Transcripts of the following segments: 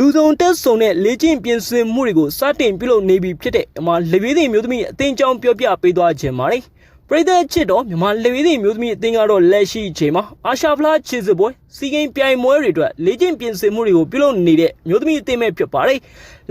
လူဆောင်တက်ဆောင်တဲ့လေ့ကျင့်ပြင်ဆင်မှုတွေကိုစတင်ပြုလုပ်နေပြီဖြစ်တဲ့မြန်မာလေပြေးသည်မျိုးသမီးအသင်းကြောင်းပြောပြပေးသွားခြင်းပါတယ်ပရိသတ်ချစ်တော်မြန်မာလေပြေးသည်မျိုးသမီးအသင်းကတော့လက်ရှိအချိန်မှာအာရှဖလားခြေစပွဲစီဂိမ်းပြိုင်ပွဲတွေအတွက်လေ့ကျင့်ပြင်ဆင်မှုတွေကိုပြုလုပ်နေတဲ့မျိုးသမီးအသင်းပဲဖြစ်ပါတယ်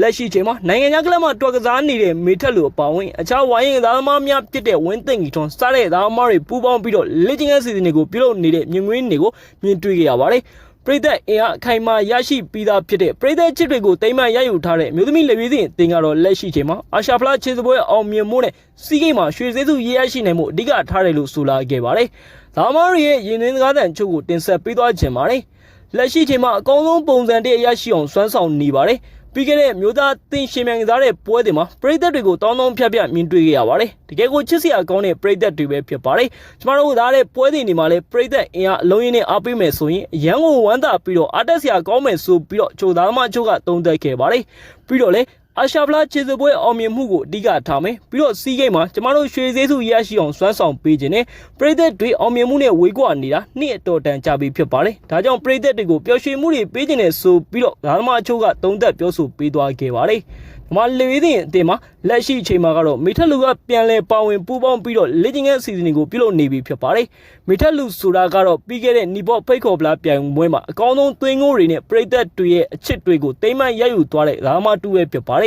လက်ရှိအချိန်မှာနိုင်ငံခြားကလပ်မှာတွက်ကစားနေတဲ့မေထက်လူအပေါင်းဝင်အခြားဝိုင်းရင်သားသမားများဖြစ်တဲ့ဝင်းသိန့်ကြီးထွန်းစားတဲ့သားသမားတွေပူးပေါင်းပြီးတော့လေ့ကျင့်ခန်းစီစဉ်တွေကိုပြုလုပ်နေတဲ့မြင်ကွင်းတွေကိုမြင်တွေ့ကြရပါတယ် ပရိသတ်အင်အားအခိုင်အမာရရှိပြီးသားဖြစ်တဲ့ပရိသတ်ချစ်တွေကိုတိမ်မှန်ရယူထားတဲ့မြို့သမီးလက်ရွေးစင်အသင်းကတော့လက်ရှိချိန်မှာအာရှဖလားခြေစပွဲအောင်မြင်မှုနဲ့စီးကိမ်းမှာရွှေစည်းစုရေးရရှိနိုင်မှုအဓိကထားတယ်လို့ဆိုလာခဲ့ပါတယ်။ဒါမှမဟုတ်ရဲ့ရင်သွင်းစကားသံချုပ်ကိုတင်ဆက်ပေးသွားခြင်းပါတယ်။ လက်ရှိချိန်မှာအကောင်းဆုံးပုံစံတည်းရရှိအောင်စွမ်းဆောင်နေပါတယ်။ပြီးခဲ့တဲ့မြို့သားတင်ရှင်မြန်ကစားတဲ့ပွဲတွေမှာပရိသတ်တွေကိုတောင်းတောင်းဖြတ်ဖြတ်မြင်တွေ့ခဲ့ရပါတယ်။တကယ်ကိုချစ်စရာကောင်းတဲ့ပရိသတ်တွေပဲဖြစ်ပါတယ်။ကျမတို့သားတဲ့ပွဲတွေနေမှာလဲပရိသတ်အင်အားအလုံးရင်းနဲ့အားပေးမယ်ဆိုရင်အရန်ကိုဝမ်းသာပြီးတော့အားတက်စရာကောင်းမယ်ဆိုပြီးတော့ချိုသားမချိုကတုံးသက်ခဲ့ပါတယ်။ပြီးတော့လေ အာရှဖလားခြေစပွဲအောင်မြင်မှုကိုအဓိကထားမယ်ပြီးတော့စီးဂိမ်းမှာကျမတို့ရွှေသေးစုရရှိအောင်စွမ်းဆောင်ပေးခြင်းနဲ့ပရိသတ်တွေအောင်မြင်မှုနဲ့ဝေကွာနေတာနှစ်အတော်တန်ကြာပြီဖြစ်ပါတယ်ဒါကြောင့်ပရိသတ်တွေကိုပျော်ရွှင်မှုတွေပေးခြင်းနဲ့ဆိုပြီးတော့ဓမ္မအချို့ကသုံးသက်ပြောဆိုပေးသွားခဲ့ပါတယ်ဒီမှာလေဝေးတဲ့အတင်မှာလက်ရှိအချိန်မှာကတော့မိထက်လူကပြန်လဲပါဝင်ပူးပေါင်းပြီးတော့လေ့ကျင့်ခန်းအစီအစဉ်တွေကိုပြုလုပ်နေပြီဖြစ်ပါတယ်မိထက်လူဆိုတာကတော့ပြီးခဲ့တဲ့နီဘော့ဖိတ်ခေါ်ပလာပြိုင်ပွဲမှာအကောင်းဆုံးသွင်းငိုးတွေနဲ့ပရိသတ်တွေရဲ့အချစ်တွေကိုတိမ့်မှန်ရယူသွားတဲ့ဓမ္မတူပဲဖြစ်ပါတယ်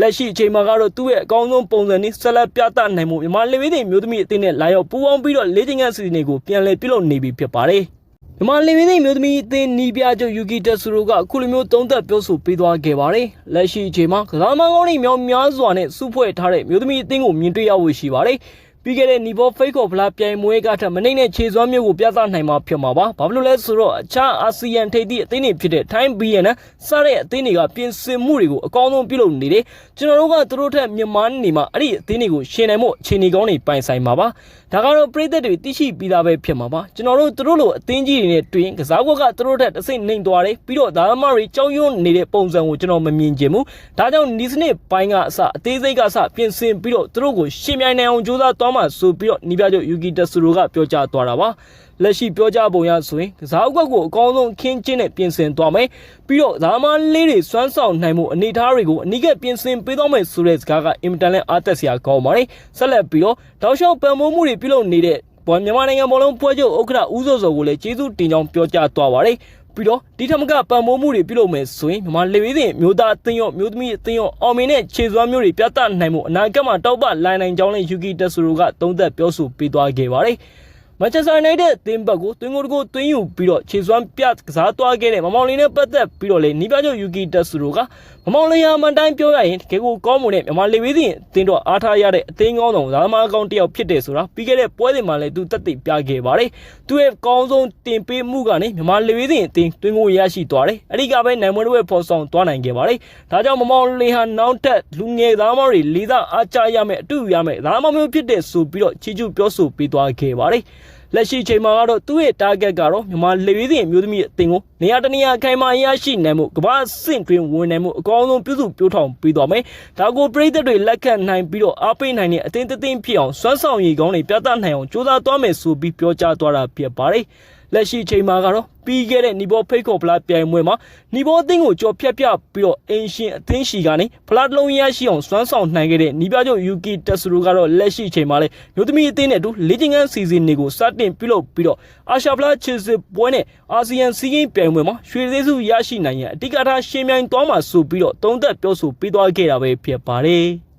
လက်ရှိအချိန်မှာကတော့သူ့ရဲ့အကောင်းဆုံးပုံစံနဲ့ဆက်လက်ပြသနိုင်မှုမြန်မာလေဝေးတဲ့မျိုးသမီးအသင်းနဲ့လာရောက်ပူးပေါင်းပြီးတော့လေ့ကျင့်ခန်းအစီအစဉ်တွေကိုပြန်လည်ပြုလုပ်နေပြီဖြစ်ပါတယ်မြန်မာလေဝင်းသိမျိုးသမီးအသင်းနီးပြချုပ်ယူကီတက်ဆူရိုကအခုလိုမျိုးသုံးသက်ပြောဆိုပေးသွားခဲ့ပါတယ်။လက်ရှိအချိန်မှာကစားမကောင်းတွေမြောင်များစွာနဲ့စုဖွဲ့ထားတဲ့မျိုးသမီးအသင်းကိုမြင်တွေ့ရဖို့ရှိပါတယ်။ ပြီးခဲ့တဲ့နီဘောဖိတ်ခေါ်ဖလားပြိုင်ပွဲကထက်မနှိမ့်တဲ့ခြေစွမ်းမျိုးကိုပြသနိုင်မှာဖြစ်မှာပါ။ဘာဖြစ်လို့လဲဆိုတော့အခြားအာဆီယံထိပ်သီးအသင်းတွေဖြစ်တဲ့ထိုင်းဘီယန်နဲ့စတဲ့အသင်းတွေကပြင်ဆင်မှုတွေကိုအကောင်းဆုံးပြုလုပ်နေတယ်။ကျွန်တော်တို့ကသူတို့ထက်မြန်မာနေမှာအဲ့ဒီအသင်းတွေကိုရှင်နိုင်မှုအခြေအနေကောင်းတွေပိုင်ဆိုင်မှာပါ။ဒါကတော့ပြည်သက်တွေသိရှိပြီးသားပဲဖြစ်မှာပါ။ကျွန်တော်တို့သူတို့လိုအသင်းကြီးတွေနဲ့တွေ့ရင်ကစားကွက်ကသူတို့ထက်တစ်စိမ့်နှိမ်သွားတယ်ပြီးတော့ဒါမှမဟုတ်ကြောက်ရွံ့နေတဲ့ပုံစံကိုကျွန်တော်မမြင်ချင်ဘူး။ဒါကြောင့်ဒီစနစ်ပိုင်းကအစအသေးစိတ်ကအစပြင်ဆင်ပြီးတော့သူတို့ကိုရှင်မြိုင်နိုင်အောင်ကြိုးစားသွားမှဆိုပြီးတော့နီးပြချုပ်ယူကီတက်ဆူရိုကပြောကြားသွားတာပါလက်ရှိပြောကြားပုံရဆိုရင်ကစားကွက်ကိုအကောင်းဆုံးခင်းချင်းနဲ့ပြင်ဆင်သွားမယ်ပြီးတော့ဒါမှလေးတွေစွမ်းဆောင်နိုင်မှုအနေထားတွေကိုအနိကပြင်ဆင်ပေးသွားမယ်ဆိုတဲ့စကားကအင်မတန်လဲအားသက်စရာကောင်းပါတယ်ဆက်လက်ပြီးတော့တောက်လျှောက်ပံ့ပိုးမှုတွေပြုလုပ်နေတဲ့ဘောမြန်မာနိုင်ငံဘောလုံးပွဲချုပ်ဥက္ကဋ္ဌဦးစောစောကိုလည်းကျေးဇူးတင်ကြောင်းပြောကြားသွားပါတယ် ပြီးတော့ဒီထမကပံ့ပိုးမှုတွေပြုလုပ်မယ်ဆိုရင်မြန်မာလေဝေးစဉ်မျိုးသားအသင်းရောမျိုးသမီးအသင်းရောအောင်မင်းနဲ့ခြေစွမ်းမျိုးတွေပြသနိုင်မှုအနာဂတ်မှာတောက်ပလိုင်းနိုင်ကြောင်းလည်းယူကီတက်ဆူရိုကသုံးသက်ပြောဆိုပေးသွားခဲ့ပါတယ်မန်ချက်စတာယူနိုက်တက်အသင်းဘက်ကိုတွင်းကိုတကိုတွင်းယူပြီးတော့ခြေစွမ်းပြကစားသွားခဲ့တဲ့မမောင်လေးနဲ့ပတ်သက်ပြီးတော့လေနီးပြချုပ်ယူကီတက်ဆူရိုက မမောင်လေးဟာမန်တိုင်းပြောရရင်တကယ်ကိုကောင်းမွန်တဲ့မြန်မာလေဝေးစဉ်အသင်းတော့အားထားရတဲ့အသင်းကောင်းဆောင်ဒါမှမကောင်းတစ်ယောက်ဖြစ်တယ်ဆိုတာပြီးခဲ့တဲ့ပွဲစဉ်မှာလည်းသူတက်သိပြခဲ့ပါတယ်သူရဲ့ကောင်းဆုံးတင်ပေးမှုကနေမြန်မာလေဝေးစဉ်အသင်းတွင်းကိုရရှိသွားတယ်အဲ့ဒီကပဲနိုင်မွေးတွေဖော်ဆောင်သွားနိုင်ခဲ့ပါတယ်ဒါကြောင့်မမောင်လေးဟာနောက်ထပ်လူငယ်သားမတွေလေးသားအားကြရမယ်အတူရမယ်ဒါမှမဟုတ်ဖြစ်တဲ့ဆိုပြီးတော့ချီးကျူးပြောဆိုပေးသွားခဲ့ပါတယ် လက်ရှိချိန်မှာကတော့သူ့ရဲ့ target ကတော့မြန်မာလေဝေးစဉ်အမျိုးသမီးအသင်းကိုနေရာတနေရာခိုင်မာရရှိနိုင်မှုကမ္ဘာစင့်တွင်ဝင်နိုင်မှုအကောင်းဆုံးပြုစုပြောထောင်ပေးသွားမယ်။ဒါကိုပြည်သက်တွေလက်ခံနိုင်ပြီးတော့အားပေးနိုင်တဲ့အသင်းတစ်သင်းဖြစ်အောင်စွမ်းဆောင်ရည်ကောင်းတွေပြသနိုင်အောင်ကြိုးစားသွားမယ်ဆိုပြီးပြောကြားသွားတာဖြစ်ပါတယ်။ လက်ရှိချိန်မှာကတော့ပြီးခဲ့တဲ့နီဘောဖိတ်ခေါ်ဖလားပြိုင်ပွဲမှာနီဘောအသင်းကိုကြော်ဖြတ်ပြပြီးတော့အင်ရှင်အသင်းရှိကနေဖလားတစ်လုံးရရှိအောင်စွမ်းဆောင်နိုင်ခဲ့တဲ့နီးပြချုပ်ယူကီတက်ဆူရိုကတော့လက်ရှိချိန်မှာလည်းမြို့သမီးအသင်းနဲ့အတူလေ့ကျင့်ခန်းစီစဉ်တွေကိုစတင်ပြုလုပ်ပြီးတော့အာရှဖလားချစ်စစ်ပွဲနဲ့အာဆီယံစီးကင်းပြိုင်ပွဲမှာရွှေသေးစုရရှိနိုင်ရန်အဓိကထားရှင်းမြိုင်သွားမှာဆိုပြီးတော့သုံးသက်ပြောဆိုပေးသွားခဲ့တာပဲဖြစ်ပါတယ်